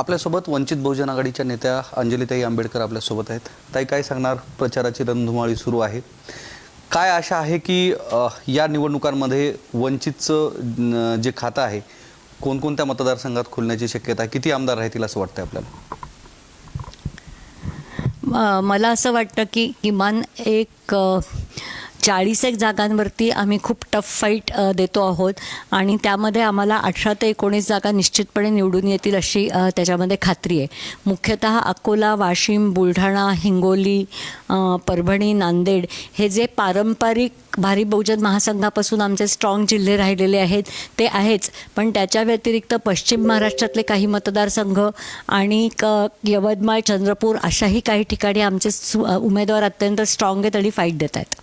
आपल्यासोबत वंचित बहुजन आघाडीच्या नेत्या अंजलीताई आंबेडकर आपल्यासोबत आहेत. ताई काय सांगणार? प्रचाराची रणधुमाळी सुरू आहे. काय आशा आहे की या निवडणुकांमध्ये वंचितचं जे खातं आहे कोणकोणत्या मतदारसंघात खुलण्याची शक्यता आहे? किती आमदार राहतील असं वाटतं आपल्याला? म- मला असं वाटतं की किमान एक चाळीस एक जागांवरती आम्ही खूप टफ फाईट देतो आहोत. आणि त्यामध्ये आम्हाला अठरा ते एकोणीस जागा निश्चितपणे निवडून येतील अशी त्याच्यामध्ये खात्री आहे. मुख्यतः अकोला वाशिम बुलढाणा हिंगोली परभणी नांदेड हे जे पारंपरिक भारी बहुजन महासंघापासून आमचे स्ट्रॉंग जिल्हे राहिलेले आहेत ते आहेच. पण त्याच्या व्यतिरिक्त पश्चिम महाराष्ट्रातले काही मतदारसंघ आणि क यवतमाळ चंद्रपूर अशाही काही ठिकाणी आमचे सु- उमेदवार अत्यंत स्ट्रॉंग आहेत आणि फाईट देत आहेत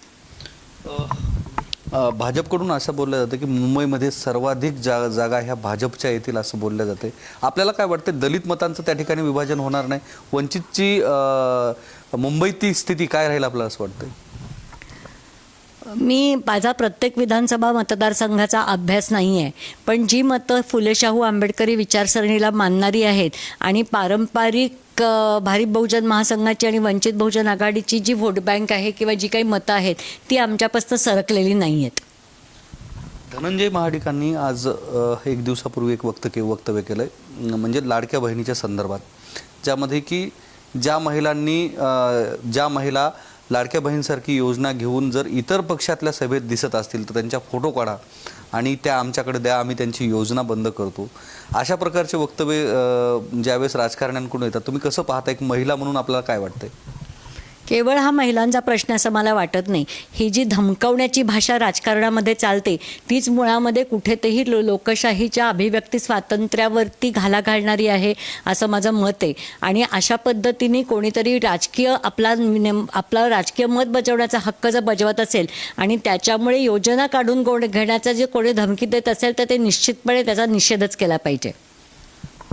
भाजपकडून असं बोललं जातं की मुंबईमध्ये सर्वाधिक जा जागा ह्या भाजपच्या येतील असं बोललं जाते. आपल्याला काय वाटतं दलित मतांचं त्या ठिकाणी विभाजन होणार नाही? वंचितची अ, मुंबईतली स्थिती काय राहील आपल्याला असं वाटतं मी माझा प्रत्येक विधानसभा मतदारसंघाचा अभ्यास नाही आहे पण जी मतं फुले शाहू आंबेडकरी विचारसरणीला मानणारी आहेत आणि पारंपरिक अ, भारिप बहुजन महासंघाची आणि वंचित बहुजन आघाडीची जी व्होट बँक आहे किंवा जी काही मतं आहेत ती आमच्यापासून सरकलेली नाही आहेत धनंजय महाडिकांनी आज एक दिवसापूर्वी एक वक्त के वक्तव्य केलं आहे म्हणजे लाडक्या बहिणीच्या संदर्भात. ज्यामध्ये की ज्या महिलांनी ज्या महिला लाडक्या बहीणसारखी योजना घेऊन जर इतर पक्षातल्या सभेत दिसत असतील तर त्यांच्या फोटो काढा आणि त्या आमच्याकडे द्या आम्ही त्यांची योजना बंद करतो. अशा प्रकारचे वक्तव्य ज्यावेळेस राजकारण्यांकडून येतात तुम्ही कसं पाहता? एक महिला म्हणून आपल्याला काय वाटतंय? केवळ हा महिलांचा प्रश्न असं मला वाटत नाही. ही जी धमकवण्याची भाषा राजकारणामध्ये चालते तीच मुळामध्ये कुठेतरी लो लोकशाहीच्या अभिव्यक्ती स्वातंत्र्यावरती घाला घालणारी आहे असं माझं मत आहे. आणि अशा पद्धतीने कोणीतरी राजकीय आपला नेम आपला राजकीय मत बजावण्याचा हक्क जर बजावत असेल आणि त्याच्यामुळे योजना काढून गोड घेण्याचा जे कोणी धमकी देत असेल तर ते निश्चितपणे त्याचा निषेधच केला पाहिजे.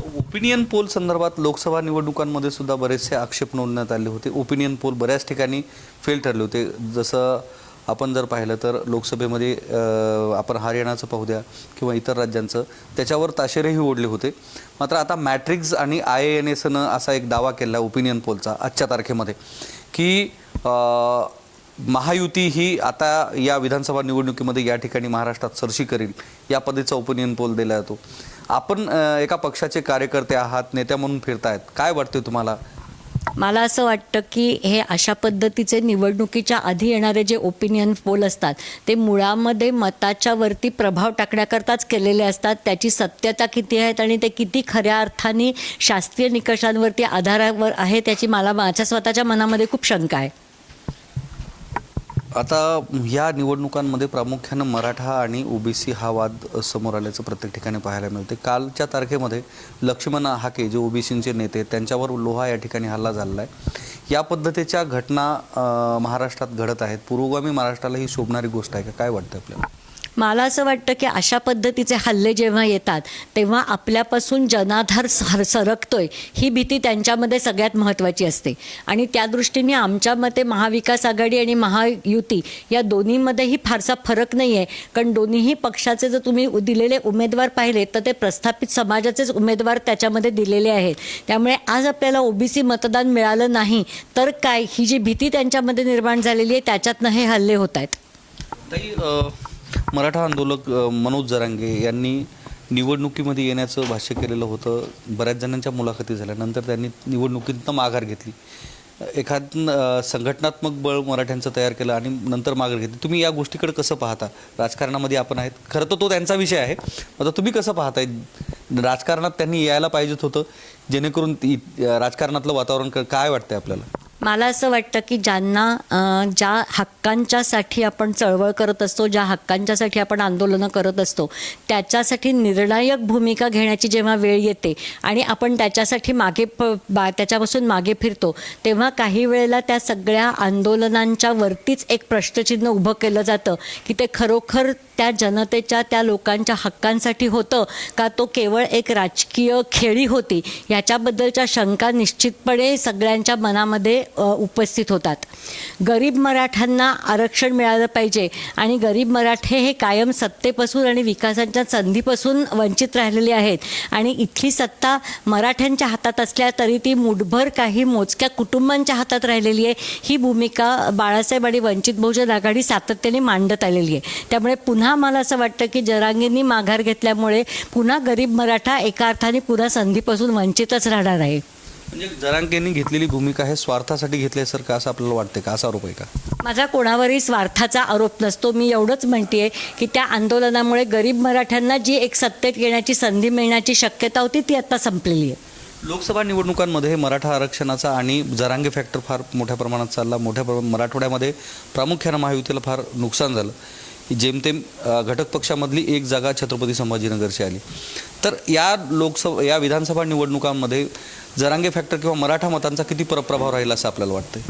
ओपिनियन पोल संदर्भात लोकसभा निवडणुकांमध्ये सुद्धा बरेचसे आक्षेप नोंदण्यात आले होते. ओपिनियन पोल बऱ्याच ठिकाणी फेल ठरले होते. जसं आपण जर पाहिलं तर लोकसभेमध्ये आपण हरियाणाचं पाहू द्या किंवा इतर राज्यांचं त्याच्यावर ताशेरेही ओढले होते. मात्र आता मॅट्रिक्स आणि आय एन एसनं असा एक दावा केला ओपिनियन पोलचा आजच्या तारखेमध्ये की महायुती ही आता या विधानसभा निवडणुकीमध्ये या ठिकाणी महाराष्ट्रात सरशी करील या पद्धतीचा ओपिनियन पोल दिला जातो. आपण एका पक्षाचे कार्यकर्ते आहात नेत्या म्हणून फिरतायत. काय वाटते तुम्हाला? मला असं वाटतं की हे अशा पद्धतीचे निवडणुकीच्या आधी येणारे जे ओपिनियन पोल असतात ते मुळामध्ये मताच्या वरती प्रभाव टाकण्याकरताच केलेले असतात. त्याची सत्यता किती आहेत आणि ते किती खऱ्या अर्थाने शास्त्रीय निकषांवरती आधारावर आहे त्याची मला माझ्या स्वतःच्या मनामध्ये खूप शंका आहे. आता या निवडणुकांमध्ये प्रामुख्यानं मराठा आणि ओबीसी हा वाद समोर आल्याचं प्रत्येक ठिकाणी पाहायला मिळते कालच्या तारखेमध्ये लक्ष्मण हाके जे ओबीसींचे नेते त्यांच्यावर लोहा या ठिकाणी हल्ला झालेला आहे. या पद्धतीच्या घटना महाराष्ट्रात घडत आहेत. पूर्वगामी महाराष्ट्राला ही शोभणारी गोष्ट आहे का? काय वाटतं आपल्याला? मला असं वाटतं की अशा पद्धतीचे हल्ले जेव्हा येतात तेव्हा आपल्यापासून जनाधार सर सरकतोय ही भीती त्यांच्यामध्ये सगळ्यात महत्त्वाची असते. आणि त्या दृष्टीने आमच्या मते महाविकास आघाडी आणि महायुती या दोन्हीमध्येही फारसा फरक नाही आहे कारण दोन्हीही पक्षाचे जर तुम्ही उ- दिलेले उमेदवार पाहिले तर ते प्रस्थापित समाजाचेच उमेदवार त्याच्यामध्ये दिलेले आहेत. त्यामुळे आज आपल्याला ओबीसी मतदान मिळालं नाही तर काय? ही जी भीती त्यांच्यामध्ये निर्माण झालेली आहे त्याच्यातनं हे हल्ले होत आहेत. मराठा आंदोलक मनोज जरांगे यांनी निवडणुकीमध्ये येण्याचं भाष्य केलेलं होतं. बऱ्याच जणांच्या मुलाखती झाल्या. नंतर त्यांनी निवडणुकीतनं माघार घेतली. एखाद संघटनात्मक बळ मराठ्यांचं तयार केलं आणि नंतर माघार घेतली. तुम्ही या गोष्टीकडे कसं पाहता? राजकारणामध्ये आपण आहेत. खरं तर तो त्यांचा विषय आहे. आता तुम्ही कसं पाहताय? राजकारणात त्यांनी यायला पाहिजेत होतं. जेणेकरून ती- राजकारणातलं वातावरण क- काय वाटतंय आपल्याला? मला असं वाटतं की ज्यांना ज्या हक्कांच्यासाठी आपण चळवळ करत असतो ज्या हक्कांच्यासाठी आपण आंदोलनं करत असतो त्याच्यासाठी निर्णायक भूमिका घेण्याची जेव्हा वेळ येते आणि आपण त्याच्यासाठी मागे प बा त्याच्यापासून मागे फिरतो तेव्हा काही वेळेला त्या सगळ्या आंदोलनांच्या वरतीच एक प्रश्नचिन्ह उभं केलं जातं की ते खरोखर त्या जनतेच्या त्या लोकांच्या हक्कांसाठी होतं का तो केवळ एक राजकीय खेळी होती? याच्याबद्दलच्या शंका निश्चितपणे सगळ्यांच्या मनामध्ये उपस्थित होतात. गरीब मराठ्यांना आरक्षण मिळालं पाहिजे आणि गरीब मराठे हे कायम सत्तेपासून आणि विकासाच्या संधीपासून वंचित राहिलेले आहेत. आणि इथली सत्ता मराठ्यांच्या हातात असल्या तरी ती मुठभर काही मोजक्या कुटुंबांच्या हातात राहिलेली आहे. ही भूमिका बाळासाहेब आणि वंचित बहुजन आघाडी सातत्याने मांडत आलेली आहे. त्यामुळे पुन्हा मला असं वाटतं की जरांगींनी माघार घेतल्यामुळे पुन्हा गरीब मराठा एका अर्थाने पुन्हा संधीपासून वंचितच राहणार आहे. म्हणजे जरांगेंनी घेतलेली भूमिका हे स्वार्थासाठी घेतल्यासारखं असं आपल्याला वाटतं का? असा आरोप आहे का? माझा कोणावरही स्वार्थाचा आरोप नसतो. मी एवढंच म्हणते की त्या आंदोलनामुळे गरीब मराठ्यांना जी एक सत्तेत येण्याची संधी मिळण्याची शक्यता होती ती आता संपलेली आहे. लोकसभा निवडणुकांमध्ये मराठा आरक्षणाचा आणि जरांगे फॅक्टर फार मोठ्या प्रमाणात चालला. मोठ्या प्रमाणात मराठवाड्यामध्ये प्रामुख्यानं महायुतीला फार नुकसान झालं. जेमतेम घटक पक्षामधली एक जागा छत्रपती संभाजीनगरची आली. तर या लोकसभा या विधानसभा निवडणुकांमध्ये जरांगे फॅक्टर किंवा मराठा मतांचा किती प्र- प्रभाव राहील असं आपल्याला वाटतंय?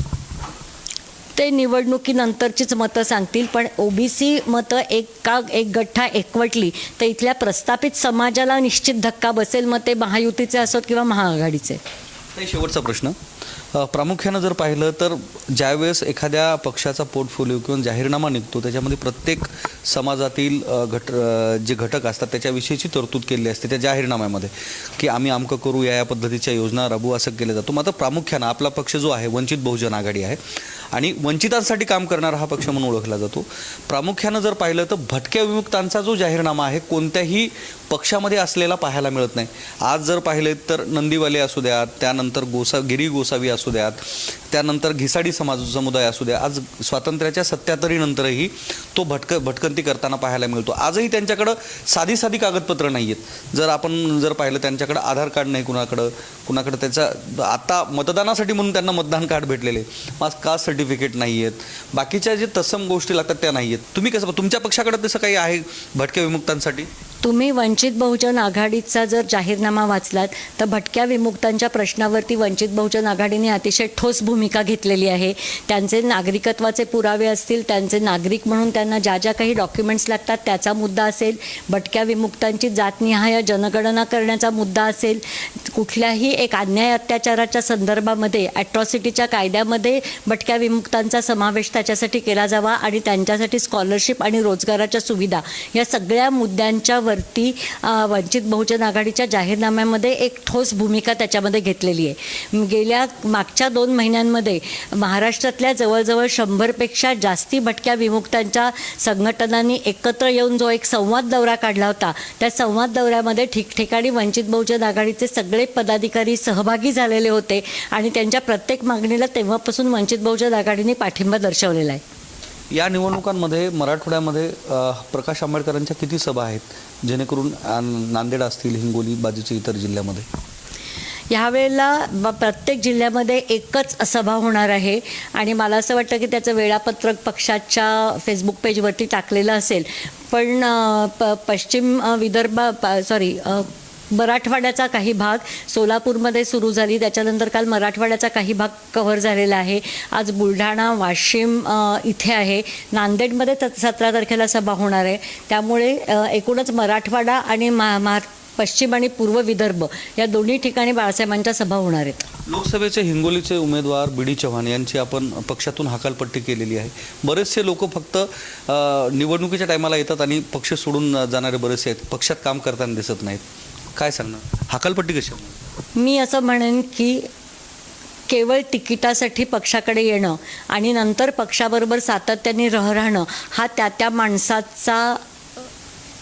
ते निवडणुकीनंतरचीच मतं सांगतील पण ओबीसी मतं एक का एक गठ्ठा एकवटली तर इथल्या प्रस्थापित समाजाला निश्चित धक्का बसेल मग ते महायुतीचे असोत किंवा महाआघाडीचे? शेवटचा प्रश्न. प्रामुख्यानं जर पाहिलं तर ज्यावेळेस एखाद्या पक्षाचा पोर्टफोलिओ किंवा जाहीरनामा निघतो त्याच्यामध्ये प्रत्येक समाजातील घट जे घटक असतात त्याच्याविषयीची तरतूद केलेली असते त्या जाहीरनाम्यामध्ये की आम्ही अमकं करू या या पद्धतीच्या योजना राबवू असं केलं जातो. मात्र प्रामुख्यानं आपला पक्ष जो आहे वंचित बहुजन आघाडी आहे आणि वंचितांसाठी काम करणारा हा पक्ष म्हणून ओळखला जातो. प्रामुख्यानं जर पाहिलं तर भटक्या विमुक्तांचा जो जाहीरनामा आहे कोणत्याही पक्षामध्ये असलेला पाहायला मिळत नाही. आज जर पाहिले तर नंदीवाले असू द्यात त्यानंतर गोसा गिरी गोसावी असू द्यात त्यानंतर घिसाडी समाज समुदाय असू द्या आज स्वातंत्र्याच्या सत्याहत्तरीनंतरही तो भटक भटकंती करताना पाहायला मिळतो. आजही त्यांच्याकडं साधी साधी कागदपत्रं नाही आहेत जर आपण जर पाहिलं त्यांच्याकडं आधार कार्ड नाही कुणाकडं कुणाकडं त्याचा आता मतदानासाठी म्हणून त्यांना मतदान कार्ड भेटलेले. मग कास्ट सर्टिफिकेट नाही आहेत बाकीच्या जे तसम गोष्टी लागतात त्या नाही आहेत तुम्ही कसं तुमच्या पक्षाकडे तसं काही आहे भटक्या विमुक्तांसाठी? तुम्ही वंचित बहुजन आघाडीचा जर जाहीरनामा वाचलात तर भटक्या विमुक्तांच्या प्रश्नावरती वंचित बहुजन आघाडीने अतिशय ठोस भूमिका घेतलेली आहे. त्यांचे नागरिकत्वाचे पुरावे असतील त्यांचे नागरिक म्हणून त्यांना ज्या ज्या काही डॉक्युमेंट्स लागतात त्याचा मुद्दा असेल भटक्या विमुक्तांची जातनिहाय जनगणना करण्याचा मुद्दा असेल कुठल्याही एक अन्याय अत्याचाराच्या संदर्भामध्ये ॲट्रॉसिटीच्या कायद्यामध्ये भटक्या विमुक्तांचा समावेश त्याच्यासाठी केला जावा आणि त्यांच्यासाठी स्कॉलरशिप आणि रोजगाराच्या सुविधा या सगळ्या मुद्द्यांच्या वरती वंचित बहुजन आघाडीच्या जाहीरनाम्यामध्ये एक ठोस भूमिका त्याच्यामध्ये घेतलेली आहे. गेल्या मागच्या दोन महिन्यांमध्ये महाराष्ट्रातल्या जवळजवळ शंभरपेक्षा जास्ती भटक्या विमुक्तांच्या संघटनांनी एकत्र येऊन जो एक संवाद दौरा काढला होता त्या संवाद दौऱ्यामध्ये ठिकठिकाणी वंचित बहुजन आघाडीचे सगळे पदाधिकारी सहभागी झालेले होते आणि त्यांच्या प्रत्येक मागणीला तेव्हापासून वंचित बहुजन आघाडीने पाठिंबा दर्शवलेला आहे. या निवडणुकांमध्ये मराठवाड्यामध्ये प्रकाश आंबेडकरांच्या किती सभा आहेत जेणेकरून नांदेड असतील हिंगोली बाजूच्या इतर जिल्ह्यामध्ये? ह्यावेळेला ब- प्रत्येक जिल्ह्यामध्ये एकच सभा होणार आहे. आणि मला असं वाटतं की त्याचं वेळापत्रक पक्षाच्या फेसबुक पेजवरती टाकलेलं असेल. पण प पश्चिम विदर्भ सॉरी मराठवाड्याचा काही भाग सोलापूरमध्ये सुरू झाली. त्याच्यानंतर काल मराठवाड्याचा काही भाग कव्हर झालेला आहे. आज बुलढाणा वाशिम इथे आहे. नांदेडमध्ये त सतरा तारखेला सभा होणार आहे. त्यामुळे एकूणच मराठवाडा आणि महा महा पश्चिम आणि पूर्व विदर्भ या दोन्ही ठिकाणी बाळासाहेबांच्या सभा होणार आहेत. लोकसभेचे हिंगोलीचे उमेदवार बी डी चव्हाण यांची आपण पक्षातून हकालपट्टी केलेली आहे. बरेचसे लोक फक्त निवडणुकीच्या टायमाला येतात आणि पक्ष सोडून जाणारे बरेचसे आहेत. पक्षात काम करताना दिसत नाहीत. काय सांगणार? हकालपट्टी कशी मी असं म्हणेन की केवळ तिकिटासाठी पक्षाकडे येणं आणि नंतर पक्षाबरोबर सातत्याने रह राहणं हा त्या त्या माणसाचा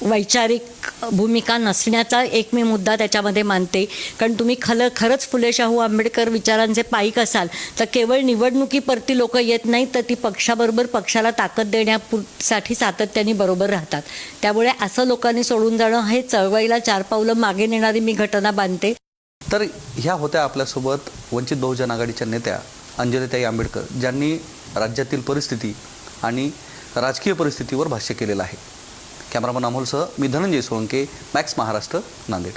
वैचारिक भूमिका नसण्याचा एक मी मुद्दा त्याच्यामध्ये मानते. कारण तुम्ही खल खरंच फुले शाहू आंबेडकर विचारांचे पायिक असाल तर केवळ निवडणुकीपरती लोक येत नाहीत तर ती पक्षाबरोबर पक्षाला ताकद देण्यासाठी सातत्याने बरोबर राहतात. त्यामुळे असं लोकांनी सोडून जाणं हे चळवळीला चार पावलं मागे नेणारी मी घटना बांधते तर ह्या होत्या आपल्यासोबत वंचित बहुजन आघाडीच्या नेत्या अंजलीताई आंबेडकर ज्यांनी राज्यातील परिस्थिती आणि राजकीय परिस्थितीवर भाष्य केलेलं आहे. कॅमेरामन अमोलसह मी धनंजय सोळंके मॅक्स महाराष्ट्र नांदेड.